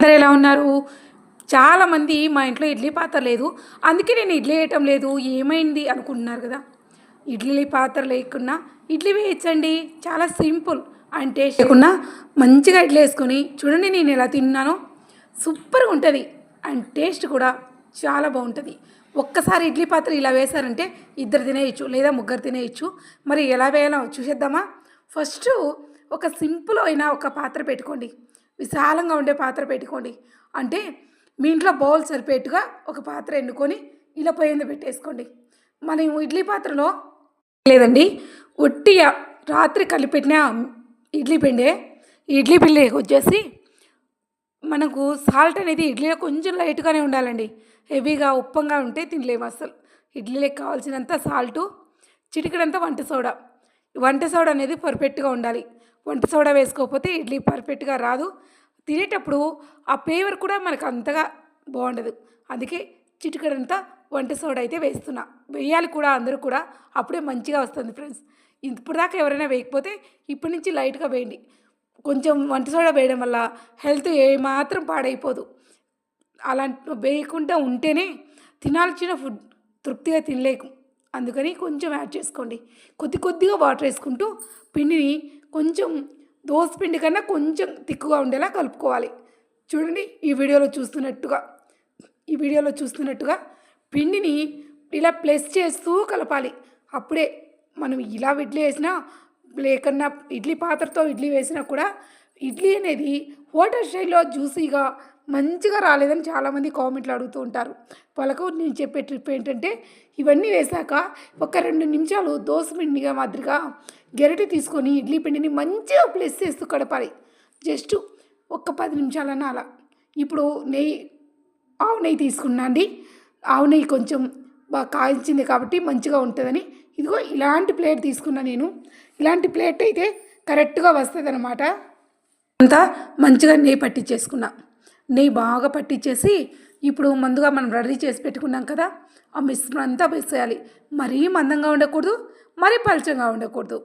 అందరు ఎలా ఉన్నారు? చాలామంది మా ఇంట్లో ఇడ్లీ పాత్ర లేదు. అందుకే నేను ఇడ్లీ వేయటం లేదు. ఏమైంది అనుకుంటున్నారు కదా? ఇడ్లీ పాత్ర లేకున్నా ఇడ్లీ వేయచ్చండి. చాలా సింపుల్. అంటే లేకున్నా మంచిగా ఇడ్లీ వేసుకొని చూడండి నేను ఎలా తిన్నానో. సూపర్గా ఉంటుంది. అండ్ టేస్ట్ కూడా చాలా బాగుంటుంది. ఒక్కసారి ఇడ్లీ పాత్ర ఇలా వేశారంటే ఇద్దరు తినేయచ్చు లేదా ముగ్గురు తినేయచ్చు. మరి ఎలా వేయాలో చూసేద్దామా? ఫస్ట్ ఒక సింపుల్ అయిన ఒక పాత్ర పెట్టుకోండి. విశాలంగా ఉండే పాత్ర పెట్టుకోండి. అంటే మీ ఇంట్లో బౌల్ సరిపేట్టుగా ఒక పాత్ర ఎన్నుకొని ఇలా పొయ్యి మీద పెట్టేసుకోండి. మనం ఇడ్లీ పాత్రలో లేదండి ఒట్టిగా రాత్రి కలిపెట్టిన ఇడ్లీ పిండే ఇడ్లీ పిండి వచ్చేసి మనకు సాల్ట్ అనేది ఇడ్లీలో కొంచెం లైట్గానే ఉండాలండి. హెవీగా ఉప్పంగా ఉంటే తినలేము అసలు ఇడ్లీలోకి కావాల్సినంత సాల్టు చిటికడంతా వంట సోడా. వంట సోడా అనేది పర్ఫెక్ట్గా ఉండాలి. వంట సోడా వేసుకోకపోతే ఇడ్లీ పర్ఫెక్ట్గా రాదు. తినేటప్పుడు ఆ ఫ్లేవర్ కూడా మనకు అంతగా బాగుండదు. అందుకే చిటికడంతా వంట సోడా అయితే వేస్తున్నా. వేయాలి కూడా అందరూ కూడా. అప్పుడే మంచిగా వస్తుంది ఫ్రెండ్స్. ఇప్పుడు దాకా ఎవరైనా వేయకపోతే ఇప్పటి నుంచి లైట్గా వేయండి. కొంచెం వంట సోడా వేయడం వల్ల హెల్త్ ఏమాత్రం పాడైపోదు. అలాంటి వేయకుండా ఉంటేనే తినాల్సిన ఫుడ్ తృప్తిగా తినలేకు అందుకని కొంచెం యాడ్ చేసుకోండి. కొద్ది కొద్దిగా వాటర్ వేసుకుంటూ పిండిని కొంచెం దోశ పిండి కన్నా కొంచెం తిక్కుగా ఉండేలా కలుపుకోవాలి. చూడండి ఈ వీడియోలో చూస్తున్నట్టుగా ఈ వీడియోలో చూస్తున్నట్టుగా పిండిని ఇలా ప్లస్ చేస్తూ కలపాలి. అప్పుడే మనం ఇలా ఇడ్లీ వేసినా లేకన్నా ఇడ్లీ పాత్రతో ఇడ్లీ వేసినా కూడా ఇడ్లీ అనేది హోటల్ స్టైల్లో జ్యూసీగా మంచిగా రాలేదని చాలామంది కామెంట్లు అడుగుతూ ఉంటారు. వాళ్ళకు నేను చెప్పే ట్రిప్ ఏంటంటే ఇవన్నీ వేశాక ఒక రెండు నిమిషాలు దోశ పిండిగా మాదిరిగా గెరటి తీసుకొని ఇడ్లీ పిండిని మంచిగా ప్లేస్ చేస్తూ కడపాలి. జస్ట్ ఒక్క పది నిమిషాలన్నా అలా. ఇప్పుడు నెయ్యి ఆవు నెయ్యి తీసుకున్నాండి. ఆవు నెయ్యి కొంచెం బాగా కాయించింది కాబట్టి మంచిగా ఉంటుందని. ఇదిగో ఇలాంటి ప్లేట్ తీసుకున్నా నేను. ఇలాంటి ప్లేట్ అయితే కరెక్ట్గా వస్తుంది అనమాట అంతా మంచిగా నెయ్యి పట్టించేసుకున్నా నెయ్యి బాగా పట్టించేసి ఇప్పుడు ముందుగా మనం రెడీ చేసి పెట్టుకున్నాం కదా ఆ మిశ్రమం అంతా వేసేయాలి. మరీ మందంగా ఉండకూడదు మరీ పలచంగా ఉండకూడదు.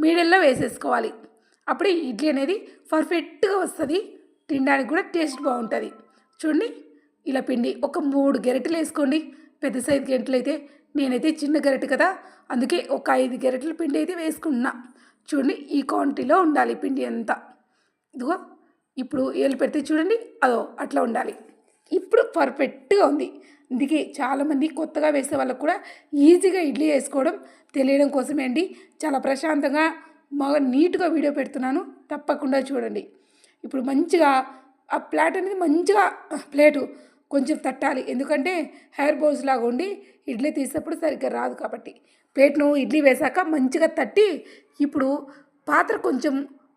మీడియంలో వేసేసుకోవాలి. అప్పుడే ఇడ్లీ అనేది పర్ఫెక్ట్గా వస్తుంది. తినడానికి కూడా టేస్ట్ బాగుంటుంది. చూడండి ఇలా పిండి. ఒక మూడు గెరటలు వేసుకోండి. పెద్ద సైజు గెరటలు అయితే నేనైతే చిన్న గెరటి కదా అందుకే ఒక ఐదు గెరటల పిండి అయితే వేసుకున్నా. చూడండి ఈ క్వాంటిటీలో ఉండాలి పిండి అంతా. ఇదిగో ఇప్పుడు ఏలు పెడితే చూడండి అదో అట్లా ఉండాలి. ఇప్పుడు పర్ఫెక్ట్గా ఉంది. అందుకే చాలామంది కొత్తగా వేసే వాళ్ళకు కూడా ఈజీగా ఇడ్లీ వేసుకోవడం తెలియడం కోసమే అండి. చాలా ప్రశాంతంగా బాగా నీట్గా వీడియో పెడుతున్నాను. తప్పకుండా చూడండి. ఇప్పుడు మంచిగా ఆ ప్లేట్ అనేది మంచిగా ప్లేటు కొంచెం తట్టాలి. ఎందుకంటే హెయిర్ బోల్స్ లాగా ఉండి ఇడ్లీ తీసేటప్పుడు సరిగ్గా రాదు కాబట్టి. ప్లేట్ను ఇడ్లీ వేశాక మంచిగా తట్టి ఇప్పుడు పాత్ర కొంచెం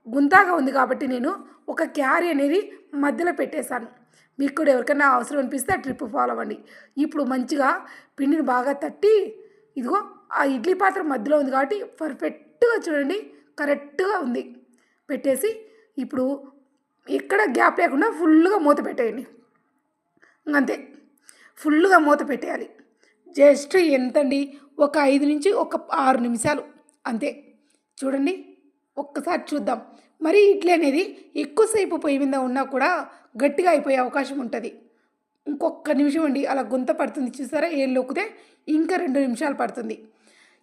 గుంతాగా ఉంది కాబట్టి నేను ఒక క్యారీ అనేది మధ్యలో పెట్టేశాను. మీకు కూడా ఎవరికైనా అవసరం అనిపిస్తే ఆ ట్రిప్ ఫాలో అవ్వండి. ఇప్పుడు మంచిగా పిండిని బాగా తట్టి ఇదిగో ఆ ఇడ్లీ పాత్ర మధ్యలో ఉంది కాబట్టి పర్ఫెక్ట్గా చూడండి కరెక్ట్గా ఉంది. పెట్టేసి ఇప్పుడు ఎక్కడ గ్యాప్ లేకుండా ఫుల్గా మూత పెట్టేయండి. అంతే. ఫుల్గా మూత పెట్టేయాలి. జస్ట్ ఎంతండి? ఒక ఐదు నుంచి ఒక ఆరు నిమిషాలు. అంతే. చూడండి. ఒక్కసారి చూద్దాం. మరి ఇడ్లీ అనేది ఎక్కువసేపు పొయ్యి మీద ఉన్నా కూడా గట్టిగా అయిపోయే అవకాశం ఉంటుంది. ఇంకొక నిమిషం అండి. అలా గుంత పడుతుంది చూసారా? ఏం లొక్కితే ఇంకా రెండు నిమిషాలు పడుతుంది.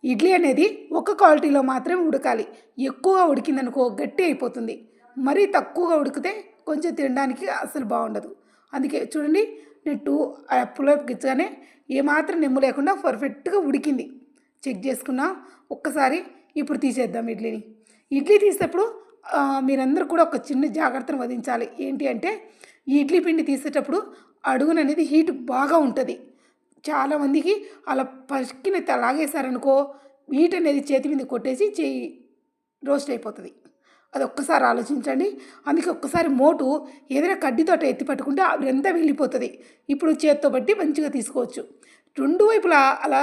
ఇడ్లీ అనేది ఒక క్వాలిటీలో మాత్రమే ఉడకాలి. ఎక్కువగా ఉడికిందనుకో గట్టి అయిపోతుంది. మరీ తక్కువగా ఉడికితే కొంచెం తినడానికి అసలు బాగుండదు. అందుకే చూడండి. నేను టూ అప్పులో గిచ్చగానే ఏమాత్రం నిమ్ము లేకుండా పర్ఫెక్ట్గా ఉడికింది. చెక్ చేసుకున్నా ఒక్కసారి ఇప్పుడు తీసేద్దాం ఇడ్లీని. ఇడ్లీ తీసేటప్పుడు మీరందరూ కూడా ఒక చిన్న జాగ్రత్తను వదించాలి ఏంటి అంటే ఈ ఇడ్లీ పిండి తీసేటప్పుడు అడుగున అనేది హీట్ బాగా ఉంటుంది. చాలామందికి అలా పసికిన లాగేశారనుకో హీట్ అనేది చేతి మీద కొట్టేసి చేయి రోస్ట్ అయిపోతుంది. అది ఒక్కసారి ఆలోచించండి. అందుకే ఒక్కసారి మోటు ఏదైనా కడ్డీతోట ఎత్తి పట్టుకుంటే అదంతా వెళ్ళిపోతుంది. ఇప్పుడు చేత్తో బట్టి మంచిగా తీసుకోవచ్చు. రెండు వైపులా అలా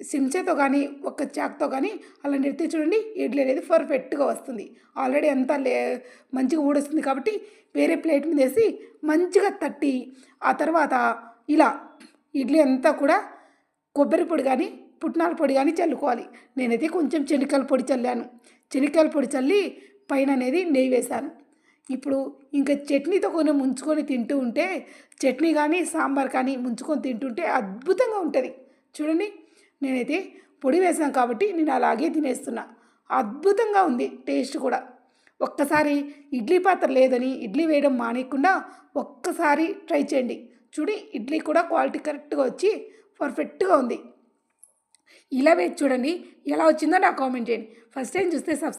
సించెతో కానీ ఒక చాక్తో కానీ అలా నెడితే చూడండి ఇడ్లీ అనేది పర్ఫెక్ట్గా వస్తుంది. ఆల్రెడీ అంతా లే మంచిగా ఊడొస్తుంది కాబట్టి వేరే ప్లేట్ మీద వేసి మంచిగా తట్టి ఆ తర్వాత ఇలా ఇడ్లీ అంతా కూడా కొబ్బరి పొడి కానీ పుట్నాల పొడి కానీ చల్లుకోవాలి. నేనైతే కొంచెం చెనికల పొడి చల్లాను. చెనికల పొడి చల్లి పైన అనేది నెయ్యి వేశాను. ఇప్పుడు ఇంకా చట్నీతో కొన్ని ముంచుకొని తింటూ ఉంటే చట్నీ కానీ సాంబార్ కానీ ముంచుకొని తింటుంటే అద్భుతంగా ఉంటుంది. చూడండి నేనైతే పొడి వేసాను కాబట్టి నేను అలాగే తినేస్తున్నా. అద్భుతంగా ఉంది టేస్ట్ కూడా. ఒక్కసారి ఇడ్లీ పాత్ర లేదని ఇడ్లీ వేయడం మానేయకుండా ఒక్కసారి ట్రై చేయండి. చూడి ఇడ్లీ కూడా క్వాలిటీ కరెక్ట్గా వచ్చి పర్ఫెక్ట్గా ఉంది. ఇలా వేసి చూడండి ఎలా వచ్చిందో నాకు కామెంట్ చేయండి. ఫస్ట్ టైం చూస్తే సబ్స్క్రైబ్